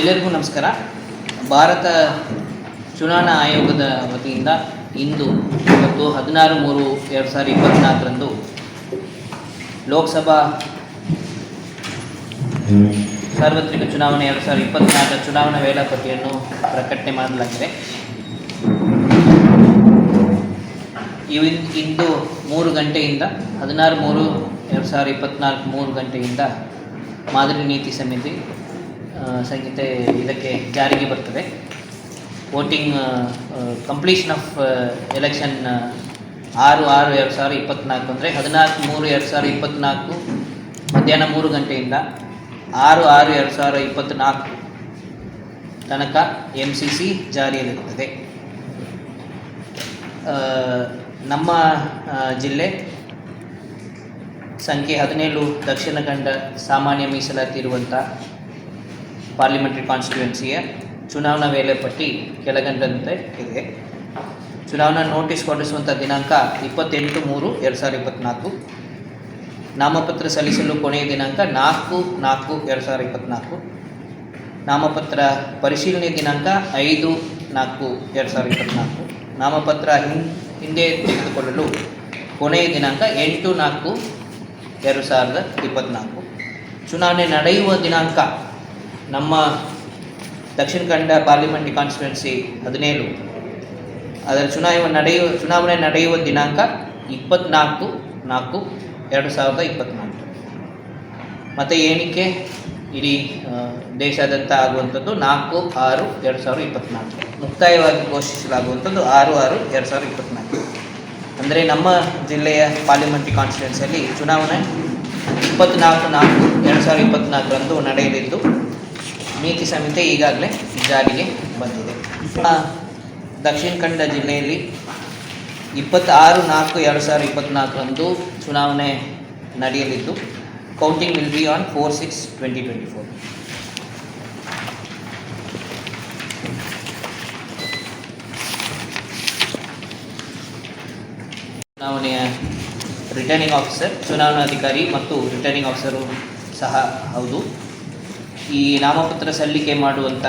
ಎಲ್ಲರಿಗೂ ನಮಸ್ಕಾರ. ಭಾರತ ಚುನಾವಣಾ ಆಯೋಗದ ವತಿಯಿಂದ ಇಂದು ಇವತ್ತು ಹದಿನಾರು ಮೂರು ಎರಡು ಸಾವಿರದ ಇಪ್ಪತ್ತ್ನಾಲ್ಕರಂದು ಲೋಕಸಭಾ ಸಾರ್ವತ್ರಿಕ ಚುನಾವಣೆ ಎರಡು ಸಾವಿರದ ಇಪ್ಪತ್ತ್ನಾಲ್ಕರ ಚುನಾವಣಾ ವೇಳಾಪಟ್ಟಿಯನ್ನು ಪ್ರಕಟಣೆ ಮಾಡಲಾಗಿದೆ. ಇವ್ ಇಂದು ಮೂರು ಗಂಟೆಯಿಂದ ಹದಿನಾರು ಮೂರು ಎರಡು ಸಾವಿರದ ಇಪ್ಪತ್ತ್ನಾಲ್ಕು ಮೂರು ಗಂಟೆಯಿಂದ ಮಾದರಿ ನೀತಿ ಸಮಿತಿ ಸಂಹಿತೆ ಇದಕ್ಕೆ ಜಾರಿಗೆ ಬರ್ತದೆ. ವೋಟಿಂಗ್ ಕಂಪ್ಲೀಷನ್ ಆಫ್ ಎಲೆಕ್ಷನ್ ಆರು ಆರು, ಎರಡು ಸಾವಿರದ ಇಪ್ಪತ್ತ್ನಾಲ್ಕು ಅಂದರೆ ಹದಿನಾಲ್ಕು, ಮೂರು, ಎರಡು ಸಾವಿರದ ಇಪ್ಪತ್ತ್ನಾಲ್ಕು ಮಧ್ಯಾಹ್ನ ಮೂರು ಗಂಟೆಯಿಂದ ಆರು ಆರು, ಎರಡು ಸಾವಿರದ ಇಪ್ಪತ್ತ್ನಾಲ್ಕು ತನಕ ಎಂ ಸಿ ಸಿ ಜಾರಿಯಲ್ಲಿರುತ್ತದೆ. ನಮ್ಮ ಜಿಲ್ಲೆ ಸಂಖ್ಯೆ ಹದಿನೇಳು ದಕ್ಷಿಣ ಕಂಡ ಸಾಮಾನ್ಯ ಮೀಸಲಾತಿ ಇರುವಂಥ ಪಾರ್ಲಿಮೆಂಟ್ರಿ ಕಾನ್ಸ್ಟಿಟ್ಯೂನ್ಸಿಯ ಚುನಾವಣಾ ವೇಳೆಪಟ್ಟಿ ಕೆಳಗಂಡಂತೆ ಇದೆ. ಚುನಾವಣಾ ನೋಟಿಸ್ ಹೊರಡಿಸುವಂಥ ದಿನಾಂಕ ಇಪ್ಪತ್ತೆಂಟು ಮೂರು ಎರಡು ಸಾವಿರದ ಇಪ್ಪತ್ತ್ನಾಲ್ಕು ನಾಮಪತ್ರ ಸಲ್ಲಿಸಲು ಕೊನೆಯ ದಿನಾಂಕ ನಾಲ್ಕು ನಾಲ್ಕು ಎರಡು ಸಾವಿರದ ಇಪ್ಪತ್ತ್ನಾಲ್ಕು ನಾಮಪತ್ರ ಪರಿಶೀಲನೆ ದಿನಾಂಕ ಐದು ನಾಲ್ಕು ಎರಡು ಸಾವಿರದ ಇಪ್ಪತ್ತ್ನಾಲ್ಕು ನಾಮಪತ್ರ ಹಿಂ, ಹಿಂದೆ ತೆಗೆದುಕೊಳ್ಳಲು ಕೊನೆಯ ದಿನಾಂಕ ಎಂಟು ನಾಲ್ಕು ಎರಡು ಸಾವಿರದ ಇಪ್ಪತ್ತ್ನಾಲ್ಕು ಚುನಾವಣೆ ನಡೆಯುವ ದಿನಾಂಕ ನಮ್ಮ ದಕ್ಷಿಣ ಕನ್ನಡ ಪಾರ್ಲಿಮೆಂಟ್ ಕಾನ್ಸ್ಟಿಟ್ಯೂನ್ಸಿ ಹದಿನೇಳು. ಅದರ ಚುನಾವಣೆ ನಡೆಯುವ ಚುನಾವಣೆ ನಡೆಯುವ ದಿನಾಂಕ ಇಪ್ಪತ್ತ್ನಾಲ್ಕು ನಾಲ್ಕು, ಎರಡು ಸಾವಿರದ ಇಪ್ಪತ್ತ್ನಾಲ್ಕು ಮತ್ತು ಏನಕ್ಕೆ ಇಡೀ ದೇಶಾದ್ಯಂತ ಆಗುವಂಥದ್ದು? ನಾಲ್ಕು, ಆರು, ಎರಡು ಸಾವಿರದ ಇಪ್ಪತ್ತ್ನಾಲ್ಕು ಮುಕ್ತಾಯವಾಗಿ ಘೋಷಿಸಲಾಗುವಂಥದ್ದು ಆರು ಆರು, ಎರಡು ಸಾವಿರದ ಇಪ್ಪತ್ತ್ನಾಲ್ಕು ಅಂದರೆ ನಮ್ಮ ಜಿಲ್ಲೆಯ ಪಾರ್ಲಿಮೆಂಟ್ರಿ ಕಾನ್ಸ್ಟಿಟ್ಯೂನ್ಸಿಯಲ್ಲಿ ಚುನಾವಣೆ ಇಪ್ಪತ್ತ್ನಾಲ್ಕು ನಾಲ್ಕು, ಎರಡು ಸಾವಿರದ ಇಪ್ಪತ್ತ್ನಾಲ್ಕರಂದು ನಡೆಯಲಿದ್ದು ನೀತಿ ಸಂಹಿತೆ ಈಗಾಗಲೇ ಜಾರಿಗೆ ಬಂದಿದೆ. ದಕ್ಷಿಣ ಕನ್ನಡ ಜಿಲ್ಲೆಯಲ್ಲಿ ಇಪ್ಪತ್ತಾರು ನಾಲ್ಕು ಎರಡು ಸಾವಿರದ ಇಪ್ಪತ್ತ್ನಾಲ್ಕರಂದು ಚುನಾವಣೆ ನಡೆಯಲಿದ್ದು counting will be on four six twenty twenty four ಚುನಾವಣೆಯ ರಿಟರ್ನಿಂಗ್ ಆಫೀಸರ್ ಚುನಾವಣಾಧಿಕಾರಿ ಮತ್ತು ರಿಟರ್ನಿಂಗ್ ಆಫೀಸರು ಸಹ ಹೌದು. ಈ ನಾಮಪತ್ರ ಸಲ್ಲಿಕೆ ಮಾಡುವಂಥ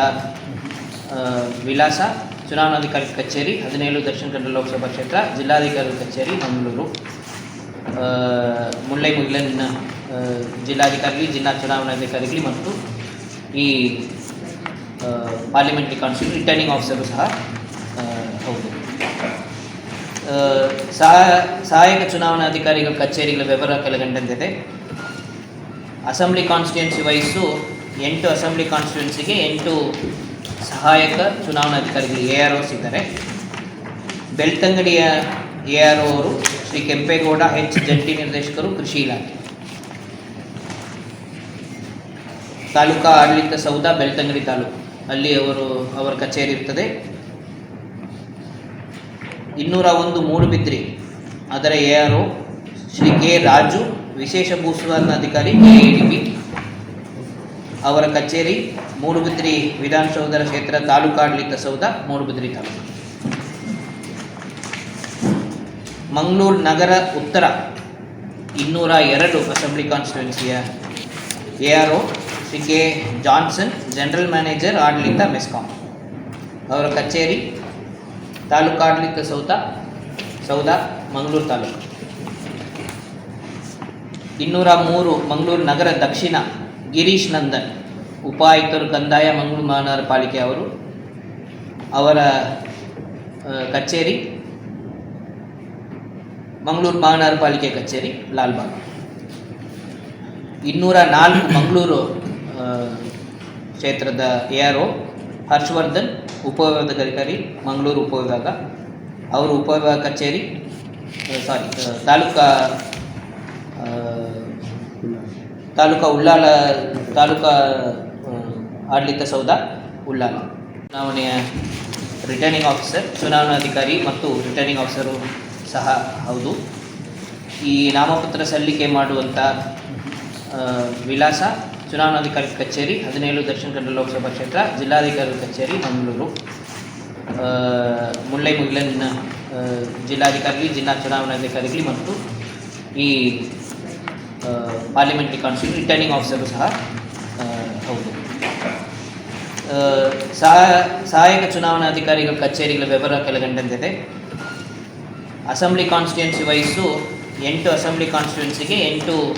ವಿಳಾಸ ಚುನಾವಣಾಧಿಕಾರಿ ಕಚೇರಿ ಹದಿನೇಳು ದಕ್ಷಿಣ ಕನ್ನಡ ಲೋಕಸಭಾ ಕ್ಷೇತ್ರ ಜಿಲ್ಲಾಧಿಕಾರಿ ಕಚೇರಿ ಮಂಗಳೂರು. ಮುಳ್ಳೈ ಮುಗಿಲನ್ನ ಆ, ಜಿಲ್ಲಾಧಿಕಾರಿ ಜಿಲ್ಲಾ ಚುನಾವಣಾಧಿಕಾರಿಗಳಿ ಮತ್ತು ಈ ಪಾರ್ಲಿಮೆಂಟ್ರಿ ಕೌನ್ಸಿಲ್ ರಿಟರ್ನಿಂಗ್ ಆಫೀಸರು ಸಹ ಹೌದು. ಸಹ ಸಹಾಯಕ ಚುನಾವಣಾಧಿಕಾರಿಗಳ ಕಚೇರಿಗಳ ವಿವರ ಕೆಳಗಂಡಂತಿದೆ. ಅಸೆಂಬ್ಲಿ ಕಾನ್ಸ್ಟಿಟ್ಯೂನ್ಸಿ ವಹಿಸು ಎಂಟು ಅಸೆಂಬ್ಲಿ ಕಾನ್ಸ್ಟಿಟ್ಯೂನ್ಸಿಗೆ ಎಂಟು ಸಹಾಯಕ ಚುನಾವಣಾಧಿಕಾರಿಗಳು ಎ ಆರ್ ಓಸ್ ಇದ್ದಾರೆ. ಬೆಳ್ತಂಗಡಿಯ ಎ ಆರ್ ಒ ಅವರು ಶ್ರೀ ಕೆಂಪೇಗೌಡ ಎಚ್ ಜಂಟಿ ನಿರ್ದೇಶಕರು ಕೃಷಿ ಇಲಾಖೆ. ತಾಲೂಕಾ ಆಡಳಿತ ಸೌಧ ಬೆಳ್ತಂಗಡಿ ತಾಲೂಕು. ಅಲ್ಲಿ ಅವರು, ಅವರ ಕಚೇರಿ ಇರ್ತದೆ. ಇನ್ನೂರ ಒಂದು ಮೂಡುಬಿದ್ರಿ ಅದರ A R O Shri K Raju, ವಿಶೇಷ ಭೂಸುಧಾರಣಾಧಿಕಾರಿ ಕೆ ಎ ಡಿ ಬಿ ಅವರ ಕಚೇರಿ ಮೂಡುಬಿದ್ರಿ ವಿಧಾನಸೌಧರ ಕ್ಷೇತ್ರ ತಾಲೂಕಾಡಳಿತ ಸೌಧ, ಮೂಡುಬಿದ್ರಿ ತಾಲೂಕು. ಮಂಗಳೂರು ನಗರ ಉತ್ತರ ಇನ್ನೂರ ಎರಡು assembly ಕಾನ್ಸ್ಟಿಟ್ಯುವೆನ್ಸಿಯ A R O Shri K Johnson, general manager ಆಡಳಿತ ಮೆಸ್ಕಾಂ. ಅವರ ಕಚೇರಿ ತಾಲೂಕಾಡಳಿತ ಸೌಧ ಸೌಧ, ಮಂಗಳೂರು ತಾಲೂಕು. ಇನ್ನೂರ ಮೂರು ಮಂಗಳೂರು ನಗರ ದಕ್ಷಿಣ ಗಿರೀಶ್ ನಂದನ್, ಉಪಾಯುಕ್ತರು ಕಂದಾಯ, ಮಂಗಳೂರು ಮಹಾನಗರ ಪಾಲಿಕೆ ಅವರು, ಅವರ ಕಚೇರಿ, ಮಂಗಳೂರು ಮಹಾನಗರ ಪಾಲಿಕೆ ಕಚೇರಿ, ಲಾಲ್ಬಾಗ್. ಇನ್ನೂರ ನಾಲ್ಕು ಮಂಗಳೂರು ಕ್ಷೇತ್ರದ ಎ ಆರ್ ಒ ಹರ್ಷವರ್ಧನ್ ಉಪವಿಭಾಗಾಧಿಕಾರಿ ಮಂಗಳೂರು ಉಪವಿಭಾಗ. ಅವರು ಉಪವಿಭಾಗ ಕಚೇರಿ ಸಾರಿ ತಾಲೂಕಾ ತಾಲೂಕಾ ಉಳ್ಳಾಲ ತಾಲೂಕಾ ಆಡಳಿತ ಸೌಧ ಉಳ್ಳಾಲ. ಚುನಾವಣೆಯ ರಿಟರ್ನಿಂಗ್ ಆಫೀಸರ್ ಚುನಾವಣಾಧಿಕಾರಿ ಮತ್ತು ರಿಟರ್ನಿಂಗ್ ಆಫೀಸರು ಸಹ ಹೌದು. ಈ ನಾಮಪತ್ರ ಸಲ್ಲಿಕೆ ಮಾಡುವಂಥ ವಿಳಾಸ ಚುನಾವಣಾಧಿಕಾರಿ ಕಚೇರಿ ಹದಿನೇಳು ದಕ್ಷಿಣ ಕನ್ನಡ ಲೋಕಸಭಾ ಕ್ಷೇತ್ರ ಜಿಲ್ಲಾಧಿಕಾರಿ ಕಚೇರಿ ಮಂಗಳೂರು. ಮುಳ್ಳೈ ಮುಗಿಲನ್ ಆ, ಜಿಲ್ಲಾಧಿಕಾರಿ ಜಿಲ್ಲಾ ಚುನಾವಣಾಧಿಕಾರಿಗಳು ಮತ್ತು ಈ ಪಾರ್ಲಿಮೆಂಟ್ರಿ ಕೌನ್ಸಿಲ್ ರಿಟರ್ನಿಂಗ್ ಆಫೀಸರು ಸಹ ಹೌದು. ಸಹ- ಸಹಾಯಕ ಚುನಾವಣಾಧಿಕಾರಿಗಳ ಕಚೇರಿಗಳ ವಿವರ ಕೆಳಗಂಡಂತಿದೆ. ಅಸೆಂಬ್ಲಿ ಕಾನ್ಸ್ಟಿಟ್ಯೂನ್ಸಿ ವಯಸ್ಸು ಎಂಟು ಅಸೆಂಬ್ಲಿ ಕಾನ್ಸ್ಟಿಟ್ಯೂನ್ಸಿಗೆ ಎಂಟು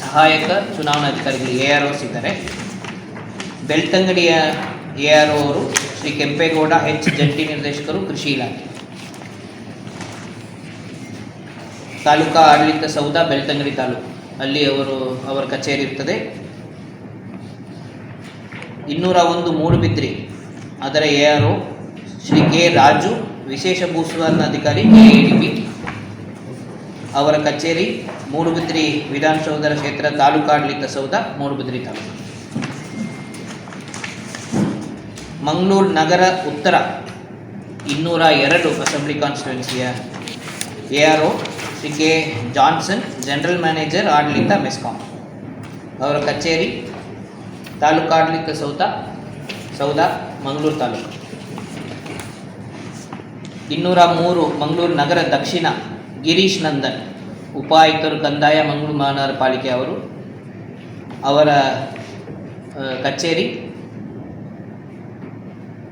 ಸಹಾಯಕ ಚುನಾವಣಾಧಿಕಾರಿಗಳು ಎ ಆರ್ ಓಸ್ ಇದ್ದಾರೆ. ಬೆಳ್ತಂಗಡಿಯ ಎ ಆರ್ ಒ ಅವರು ಶ್ರೀ ಕೆಂಪೇಗೌಡ ಎಚ್ ಜಂಟಿ ನಿರ್ದೇಶಕರು ಕೃಷಿ ಇಲಾಖೆ. ತಾಲೂಕಾ ಆಡಳಿತ ಸೌಧ, ಬೆಳ್ತಂಗಡಿ ತಾಲೂಕು. ಅಲ್ಲಿ ಅವರು, ಅವರ ಕಚೇರಿ ಇರ್ತದೆ. ಇನ್ನೂರ ಒಂದು ಮೂಡುಬಿದ್ರಿ ಅದರ A R O Shri K Raju, ವಿಶೇಷ ಭೂಸುಧಾರಣಾಧಿಕಾರಿ ಕೆ ಎ ಡಿ ಬಿ ಅವರ ಕಚೇರಿ ಮೂಡುಬಿದ್ರಿ ವಿಧಾನಸೌಧರ ಕ್ಷೇತ್ರ ತಾಲೂಕಾಡಳಿತ ಸೌಧ ಮೂಡುಬಿದ್ರಿ ತಾಲೂಕು. ಮಂಗಳೂರು ನಗರ ಉತ್ತರ, ಇನ್ನೂರ ಎರಡು assembly ಕಾನ್ಸ್ಟಿಟ್ಯೂನ್ಸಿಯ A R O K Johnson general manager ಆಡಳಿತ, ಮೆಸ್ಕಾಂ. ಅವರ ಕಚೇರಿ ತಾಲೂಕಾಡಳಿತ ಸೌಧ ಸೌಧ, ಮಂಗಳೂರು ತಾಲೂಕು. ಇನ್ನೂರ ಮೂರು ಮಂಗಳೂರು ನಗರ ದಕ್ಷಿಣ ಗಿರೀಶ್ ನಂದನ್, ಉಪಾಯುಕ್ತರು ಕಂದಾಯ, ಮಂಗಳೂರು ಮಹಾನಗರ ಪಾಲಿಕೆ ಅವರು, ಅವರ ಕಚೇರಿ,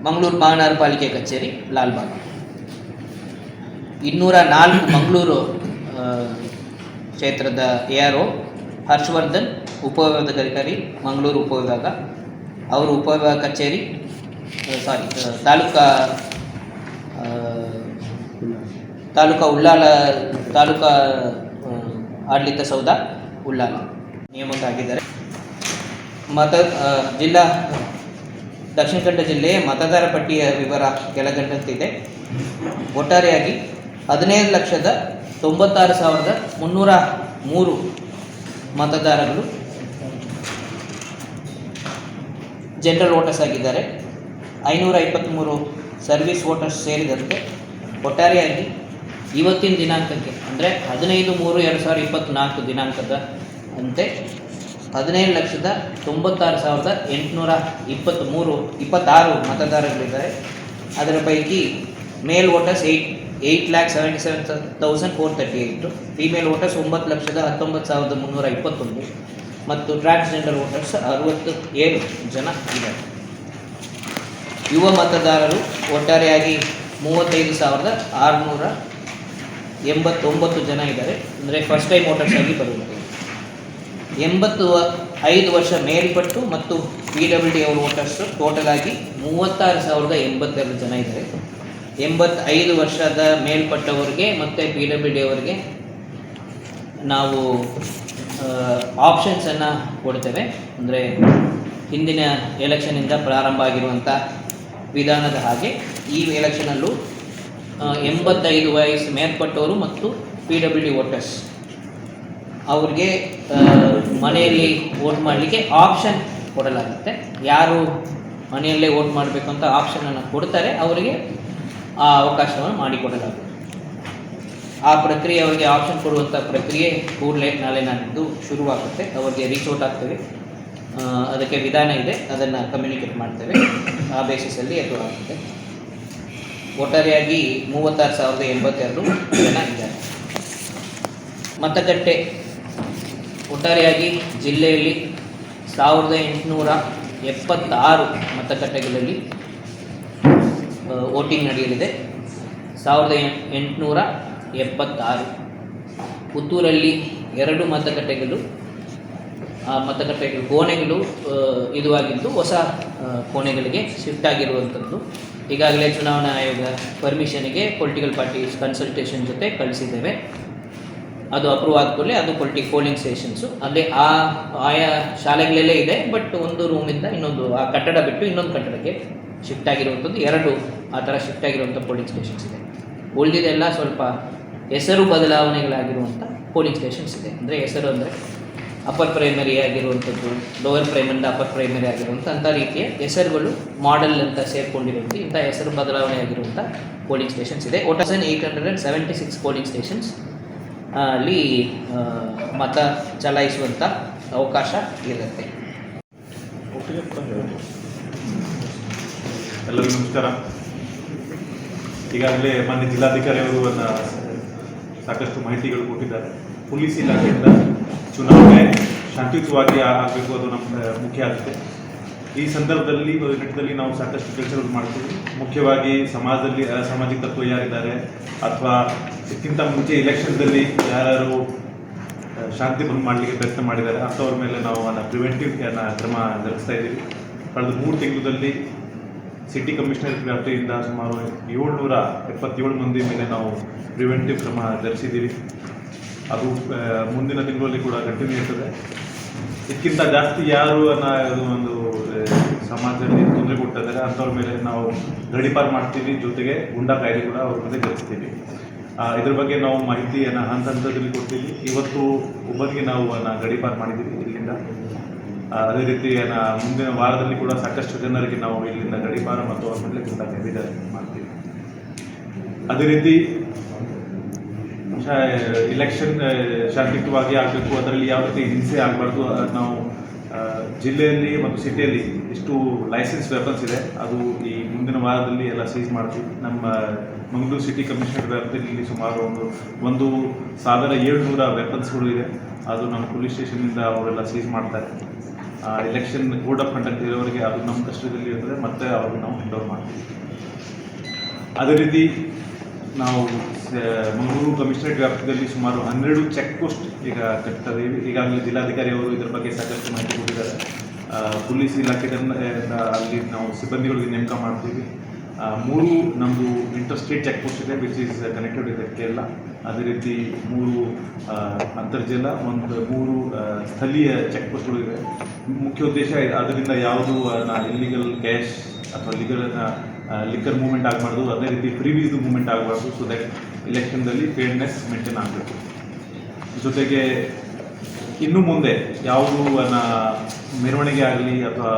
ಮಂಗಳೂರು ಮಹಾನಗರ ಪಾಲಿಕೆ ಕಚೇರಿ, ಲಾಲ್ಬಾಗ್. ಇನ್ನೂರ ನಾಲ್ಕು ಮಂಗಳೂರು ಕ್ಷೇತ್ರದ ಎ ಆರ್ ಒ ಹರ್ಷವರ್ಧನ್, ಉಪವಿಭಾಗಾಧಿಕಾರಿ, ಮಂಗಳೂರು ಉಪವಿಭಾಗ. ಅವರು ಉಪವಿಭಾಗ ಕಚೇರಿ ಸಾರಿ ತಾಲೂಕಾ ತಾಲೂಕಾ ಉಳ್ಳಾಲ, ತಾಲೂಕಾ ಆಡಳಿತ ಸೌಧ, ಉಳ್ಳಾಲ ನೇಮಕ ಆಗಿದ್ದಾರೆ ಮತ ಜಿಲ್ಲಾ, ದಕ್ಷಿಣ ಕನ್ನಡ ಜಿಲ್ಲೆಯ ಮತದಾರ ಪಟ್ಟಿಯ ವಿವರ ಕೆಳಗಂಡಂತಿದೆ. ಒಟ್ಟಾರೆಯಾಗಿ ಹದಿನೈದು ಲಕ್ಷದ ತೊಂಬತ್ತಾರು ಸಾವಿರದ ಮುನ್ನೂರ ಮೂರು ಮತದಾರರು ಜನರಲ್ ವೋಟರ್ಸ್ ಆಗಿದ್ದಾರೆ. ಐನೂರ ಇಪ್ಪತ್ತ್ಮೂರು ಸರ್ವಿಸ್ ವೋಟರ್ಸ್ ಸೇರಿದಂತೆ ಒಟ್ಟಾರೆಯಾಗಿ ಇವತ್ತಿನ ದಿನಾಂಕಕ್ಕೆ, ಅಂದರೆ ಹದಿನೈದು ಮೂರು ಎರಡು ಸಾವಿರದ ಇಪ್ಪತ್ತ್ನಾಲ್ಕು ದಿನಾಂಕದ ಅಂತೆ ಹದಿನೈದು ಲಕ್ಷದ ತೊಂಬತ್ತಾರು ಸಾವಿರದ ಎಂಟುನೂರ ಇಪ್ಪತ್ತ್ಮೂರು ಇಪ್ಪತ್ತಾರು ಮತದಾರರಿದ್ದಾರೆ. ಅದರ ಪೈಕಿ male voters eight eight lakh seventy seven thousand four thirty eight female voters ಒಂಬತ್ತು ಲಕ್ಷದ ಹತ್ತೊಂಬತ್ತು ಸಾವಿರದ ಮುನ್ನೂರ ಇಪ್ಪತ್ತೊಂದು. ಮತ್ತು ಟ್ರಾನ್ಸ್ಜೆಂಡರ್ ವೋಟರ್ಸ್ ಅರವತ್ತು ಏಳು ಜನ ಇದ್ದಾರೆ. ಯುವ ಮತದಾರರು ಒಟ್ಟಾರೆಯಾಗಿ ಮೂವತ್ತೈದು ಸಾವಿರದ ಆರುನೂರ ಎಂಬತ್ತೊಂಬತ್ತು ಜನ ಇದ್ದಾರೆ. ಅಂದರೆ ಫಸ್ಟ್ ಟೈಮ್ ವೋಟರ್ಸ್ ಆಗಿ ಬರುತ್ತೆ ಎಂಬತ್ತು ಐದು ವರ್ಷ ಮೇಲ್ಪಟ್ಟು ಮತ್ತು ಪಿ ಡಬ್ಲ್ಯೂ ಡಿ ಅವರ ವೋಟರ್ಸ್ ಟೋಟಲ್ ಆಗಿ ಮೂವತ್ತಾರು ಸಾವಿರದ ಎಂಬತ್ತೆರಡು ಜನ ಇದ್ದಾರೆ. ಎಂಬತ್ತೈದು ವರ್ಷದ ಮೇಲ್ಪಟ್ಟವರಿಗೆ ಮತ್ತು ಪಿ ಡಬ್ಲ್ಯೂ ಡಿ ಅವರಿಗೆ ನಾವು ಆಪ್ಷನ್ಸನ್ನು ಕೊಡ್ತೇವೆ. ಅಂದರೆ ಹಿಂದಿನ ಎಲೆಕ್ಷನಿಂದ ಪ್ರಾರಂಭ ಆಗಿರುವಂಥ ವಿಧಾನದ ಹಾಗೆ ಈ ಎಲೆಕ್ಷನಲ್ಲೂ ಎಂಬತ್ತೈದು ವಯಸ್ಸು ಮೇಲ್ಪಟ್ಟವರು ಮತ್ತು ಪಿ ಡಬ್ಲ್ಯೂ ಡಿ ವೋಟರ್ಸ್ ಅವ್ರಿಗೆ ಮನೆಯಲ್ಲಿ ವೋಟ್ ಮಾಡಲಿಕ್ಕೆ ಆಪ್ಷನ್ ಕೊಡಲಾಗುತ್ತೆ. ಯಾರು ಮನೆಯಲ್ಲೇ ವೋಟ್ ಮಾಡಬೇಕು ಅಂತ ಆಪ್ಷನನ್ನು ಕೊಡ್ತಾರೆ, ಅವರಿಗೆ ಆ ಅವಕಾಶವನ್ನು ಮಾಡಿಕೊಡಲಾಗುತ್ತೆ ಆ ಪ್ರಕ್ರಿಯೆ ಅವರಿಗೆ ಆಪ್ಷನ್ ಕೊಡುವಂಥ ಪ್ರಕ್ರಿಯೆ ಕೂಡಲೇ ನಾಳೆ ನಾಡಿದ್ದು ಶುರುವಾಗುತ್ತೆ. ಅವರಿಗೆ ರೀಚ್ ಔಟ್ ಆಗ್ತೇವೆ ಅದಕ್ಕೆ ವಿಧಾನ ಇದೆ. ಅದನ್ನು ಕಮ್ಯುನಿಕೇಟ್ ಮಾಡ್ತೇವೆ. ಆ ಬೇಸಿಸಲ್ಲಿ ಅದು ಆಗುತ್ತೆ. ಒಟ್ಟಾರೆಯಾಗಿ ಮೂವತ್ತಾರು ಸಾವಿರದ ಎಂಬತ್ತೆರಡು ಜನ ಇದ್ದಾರೆ. ಮತಗಟ್ಟೆ. ಒಟ್ಟಾರೆಯಾಗಿ ಜಿಲ್ಲೆಯಲ್ಲಿ ಸಾವಿರದ ಎಂಟುನೂರ ಎಪ್ಪತ್ತಾರು ಮತಗಟ್ಟೆಗಳಲ್ಲಿ ವೋಟಿಂಗ್ ನಡೆಯಲಿದೆ. ಸಾವಿರದ ಎಂಟುನೂರ ಎಪ್ಪತ್ತಾರು. ಪುತ್ತೂರಲ್ಲಿ ಎರಡು ಮತಗಟ್ಟೆಗಳು, ಆ ಮತಗಟ್ಟೆಗಳು, ಕೋಣೆಗಳು ಇದು ಆಗಿದ್ದು ಹೊಸ ಕೋಣೆಗಳಿಗೆ ಶಿಫ್ಟ್ ಆಗಿರುವಂಥದ್ದು ಈಗಾಗಲೇ ಚುನಾವಣಾ ಆಯೋಗ ಪರ್ಮಿಷನ್ಗೆ ಪೊಲಿಟಿಕಲ್ ಪಾರ್ಟೀಸ್ ಕನ್ಸಲ್ಟೇಷನ್ ಜೊತೆ ಕಳಿಸಿದ್ದೇವೆ. ಅದು ಅಪ್ರೂವ್ ಆದ ಅದು ಪೊಲಿಟಿಕ್ ಪೋಲಿಂಗ್ ಸ್ಟೇಷನ್ಸು ಅಲ್ಲಿ ಆ, ಆಯಾ ಶಾಲೆಗಳಲ್ಲೇ ಇದೆ ಬಟ್ ಒಂದು ರೂಮಿಂದ ಇನ್ನೊಂದು, ಆ ಕಟ್ಟಡ ಬಿಟ್ಟು ಇನ್ನೊಂದು ಕಟ್ಟಡಕ್ಕೆ ಶಿಫ್ಟ್ ಆಗಿರುವಂಥದ್ದು ಎರಡು ಆ ಥರ ಶಿಫ್ಟ್ ಆಗಿರುವಂಥ ಪೋಲಿಂಗ್ ಸ್ಟೇಷನ್ಸ್ ಇದೆ. ಉಳಿದಿದೆಲ್ಲ ಸ್ವಲ್ಪ ಹೆಸರು ಬದಲಾವಣೆಗಳಾಗಿರುವಂಥ ಪೋಲಿಂಗ್ ಸ್ಟೇಷನ್ಸ್ ಇದೆ. ಅಂದರೆ ಹೆಸರು ಅಂದರೆ ಅಪ್ಪರ್ ಪ್ರೈಮರಿ ಆಗಿರುವಂಥದ್ದು ಲೋವರ್ ಪ್ರೈಮರಿಂದ ಅಪ್ಪರ್ ಪ್ರೈಮರಿ ಆಗಿರುವಂಥ ಅಂಥ ರೀತಿಯ ಹೆಸರುಗಳು ಮಾಡೆಲ್ ಅಂತ ಸೇರಿಕೊಂಡಿರುವಂಥ ಇಂಥ ಹೆಸರು ಬದಲಾವಣೆ ಆಗಿರುವಂಥ ಪೋಲಿಂಗ್ ಸ್ಟೇಷನ್ಸ್ ಇದೆ. ಒಟ್ಟು eight hundred seventy six polling stations ಅಲ್ಲಿ ಮತ ಚಲಾಯಿಸುವಂಥ ಅವಕಾಶ ಇರುತ್ತೆ. ಎಲ್ಲರಿಗೂ ನಮಸ್ಕಾರ. ಈಗಾಗಲೇ ಮಾನ್ಯ ಜಿಲ್ಲಾಧಿಕಾರಿಯವರು ಸಾಕಷ್ಟು ಮಾಹಿತಿಗಳು ಕೊಟ್ಟಿದ್ದಾರೆ. ಪೊಲೀಸ್ ಇಲಾಖೆಯಿಂದ ಚುನಾವಣೆ ಶಾಂತಿಯುತವಾಗಿ ಆಗಬೇಕು ಅದು ನಮ್ಮ ಮುಖ್ಯ ಆಗುತ್ತೆ ಈ ಸಂದರ್ಭದಲ್ಲಿ ನಿಟ್ಟಿನಲ್ಲಿ ನಾವು ಸಾಕಷ್ಟು ಕೆಲಸಗಳು ಮಾಡ್ತೀವಿ. ಮುಖ್ಯವಾಗಿ ಸಮಾಜದಲ್ಲಿ ಸಾಮಾಜಿಕ ತತ್ವ ಯಾರಿದ್ದಾರೆ ಅಥವಾ ಇದಕ್ಕಿಂತ ಮುಂಚೆ ಎಲೆಕ್ಷನ್ದಲ್ಲಿ ಯಾರು ಶಾಂತಿ ಭಂಗ ಮಾಡಲಿಕ್ಕೆ ಪ್ರಯತ್ನ ಮಾಡಿದ್ದಾರೆ ಅಂಥವ್ರ ಮೇಲೆ ನಾವು ಪ್ರಿವೆಂಟಿವ್ ಕ್ರಮ ಜರುಗಿಸ್ತಾ ಇದ್ದೀವಿ. ಕಳೆದ ಮೂರು ತಿಂಗಳಲ್ಲಿ ಸಿಟಿ ಕಮಿಷನರ್ ವ್ಯಾಪ್ತಿಯಿಂದ ಸುಮಾರು ಏಳ್ನೂರ ಎಪ್ಪತ್ತೇಳು ಮಂದಿ ಮೇಲೆ ನಾವು ಪ್ರಿವೆಂಟಿವ್ ಕ್ರಮ ಧರಿಸಿದ್ದೀವಿ. ಅದು ಮುಂದಿನ ತಿಂಗಳಲ್ಲಿ ಕೂಡ ಕಂಟಿನ್ಯೂ ಇರ್ತದೆ ಇದಕ್ಕಿಂತ ಜಾಸ್ತಿ ಯಾರು ಅನ್ನೋದು ಒಂದು ಸಮಾಜದಲ್ಲಿ ತೊಂದರೆ ಕೊಟ್ಟಿದ್ದಾರೆ ಅಂಥವ್ರ ಮೇಲೆ ನಾವು ಗಡಿಪಾರು ಮಾಡ್ತೀವಿ. ಜೊತೆಗೆ ಗುಂಡಾ ಕಾಯ್ದೆ ಕೂಡ ಅವ್ರ ಮೇಲೆ ಧರಿಸ್ತೀವಿ. ಇದ್ರ ಬಗ್ಗೆ ನಾವು ಮಾಹಿತಿಯನ್ನು ಹಂತ ಹಂತದಲ್ಲಿ ಕೊಡ್ತೀವಿ. ಇವತ್ತು ಒಬ್ಬರಿಗೆ ನಾವು ಗಡಿಪಾರು ಮಾಡಿದ್ದೀವಿ ಇಲ್ಲಿಂದ. ಅದೇ ರೀತಿ ಮುಂದಿನ ವಾರದಲ್ಲಿ ಕೂಡ ಸಾಕಷ್ಟು ಜನರಿಗೆ ನಾವು ಇಲ್ಲಿಂದ ಗಡಿಪಾರ ಮತ್ತು ಅವ್ರ ಕಾಯ್ದೆ ಮಾಡ್ತೀವಿ. ಅದೇ ರೀತಿ ಇಲೆಕ್ಷನ್ ಶಾಂತಿಯುತವಾಗಿ ಆಗಬೇಕು, ಅದರಲ್ಲಿ ಯಾವ ರೀತಿ ಹಿಂಸೆ ಆಗಬಾರ್ದು ನಾವು ಜಿಲ್ಲೆಯಲ್ಲಿ ಮತ್ತು ಸಿಟಿಯಲ್ಲಿ ಎಷ್ಟು ಲೈಸೆನ್ಸ್ ವೆಪನ್ಸ್ ಇದೆ. ಅದು ಈ ಮುಂದಿನ ವಾರದಲ್ಲಿ ಎಲ್ಲ ಸೀಸ್ ಮಾಡ್ತೀವಿ. ನಮ್ಮ ಮಂಗಳೂರು ಸಿಟಿ ಕಮಿಷನರ್ ವ್ಯಾಪ್ತಿಯಲ್ಲಿ ಸುಮಾರು ಒಂದು ಒಂದು ಸಾವಿರ ಏಳ್ನೂರ ವೆಪನ್ಸ್ಗಳು ಇದೆ. ಅದು ನಮ್ಮ ಪೊಲೀಸ್ ಸ್ಟೇಷನ್ನಿಂದ ಅವರೆಲ್ಲ ಸೀಸ್ ಮಾಡ್ತಾರೆ. ಇಲೆಕ್ಷನ್ ಕೋಡ್ ಆಫ್ ಕಂಡಕ್ಟ್ ಇರೋರಿಗೆ ಅದು ನಮ್ಮ ಕಷ್ಟದಲ್ಲಿ ಇರ್ತದೆ, ಮತ್ತೆ ಅವ್ರಿಗೆ ನಾವು ಹ್ಯಾಂಡ್ ಓವರ್ ಮಾಡ್ತೀವಿ. ಅದೇ ರೀತಿ ನಾವು ಮಂಗಳೂರು ಕಮಿಷನರೇಟ್ ವ್ಯಾಪ್ತಿಯಲ್ಲಿ ಸುಮಾರು ಹನ್ನೆರಡು ಚೆಕ್ ಪೋಸ್ಟ್ ಈಗ ಕಟ್ತಾ ಈಗಾಗಲೇ ಜಿಲ್ಲಾಧಿಕಾರಿ ಅವರು ಇದರ ಬಗ್ಗೆ ಸಾಕಷ್ಟು ಮಾಹಿತಿ ಕೊಟ್ಟಿದ್ದಾರೆ. ಪೊಲೀಸ್ ಇಲಾಖೆಗಳನ್ನ ಅಲ್ಲಿ ನಾವು ಸಿಬ್ಬಂದಿಗಳಿಗೆ ನೇಮಕ ಮಾಡ್ತೀವಿ. ಮೂರು ನಮ್ಮದು ಇಂಟರ್ ಸ್ಟೇಟ್ ಚೆಕ್ ಪೋಸ್ಟ್ ಇದೆ ವಿಚ್ ಈಸ್ ಕನೆಕ್ಟೆಡ್ ಇದೆ ಕೇರಳ ಅದೇ ರೀತಿ ಮೂರು ಅಂತರ್ಜಲ, ಒಂದು ಮೂರು ಸ್ಥಳೀಯ ಚೆಕ್ ಪೋಸ್ಟ್ಗಳು ಇವೆ. ಮುಖ್ಯ ಉದ್ದೇಶ. ಅದರಿಂದ ಯಾವುದು ಇಲ್ಲಿಗಲ್ ಕ್ಯಾಶ್ ಅಥವಾ ಲೀಗಲ್ ಲಿಕ್ಕರ್ ಮೂವ್ಮೆಂಟ್ ಆಗಬಾರ್ದು. ಅದೇ ರೀತಿ ಫ್ರೀವೀಸ್ ಮೂವ್ಮೆಂಟ್ ಆಗಬಾರ್ದು. ಸೊ ದಟ್ ಇಲೆಕ್ಷನ್ದಲ್ಲಿ ಫೇರ್ನೆಸ್ ಮೇಂಟೈನ್ ಆಗಬೇಕು. ಜೊತೆಗೆ ಇನ್ನು ಮುಂದೆ ಯಾವುದು ಮೆರವಣಿಗೆ ಆಗಲಿ ಅಥವಾ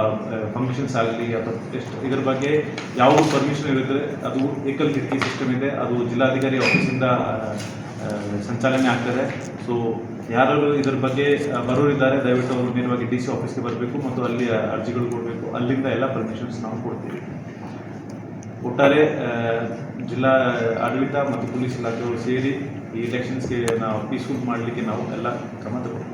ಫಂಕ್ಷನ್ಸ್ ಆಗಲಿ ಅಥವಾ ಎಷ್ಟು ಇದರ ಬಗ್ಗೆ ಯಾವುದು ಪರ್ಮಿಷನ್ ಇರುತ್ತೆ ಅದು ಏಕಲ್ ಕಿಟಕಿ ಸಿಸ್ಟಮ್ ಇದೆ. ಅದು ಜಿಲ್ಲಾಧಿಕಾರಿ ಆಫೀಸಿಂದ ಸಂಚಾಲನೆ ಆಗ್ತದೆ. ಸೊ ಯಾರು ಇದರ ಬಗ್ಗೆ ಬರೋರಿದ್ದಾರೆ ದಯವಿಟ್ಟು ಅವರು ನೇರವಾಗಿ ಡಿ ಸಿ ಆಫೀಸ್ಗೆ ಬರಬೇಕು ಮತ್ತು ಅಲ್ಲಿ ಅರ್ಜಿಗಳು ಕೊಡಬೇಕು. ಅಲ್ಲಿಂದ ಎಲ್ಲ ಪರ್ಮಿಷನ್ಸ್ ನಾವು ಕೊಡ್ತೀವಿ. ಒಟ್ಟಾರೆ ಜಿಲ್ಲಾ, ಆಡಳಿತ ಮತ್ತು ಪೊಲೀಸ್ ಇಲಾಖೆಗಳು ಸೇರಿ ಈ ಎಲೆಕ್ಷನ್ಸ್ಗೆ ನಾವು ಪೀಸ್ಫುಲ್ ಮಾಡಲಿಕ್ಕೆ ನಾವು ಎಲ್ಲ ಕ್ರಮ ತಗೊಂಡು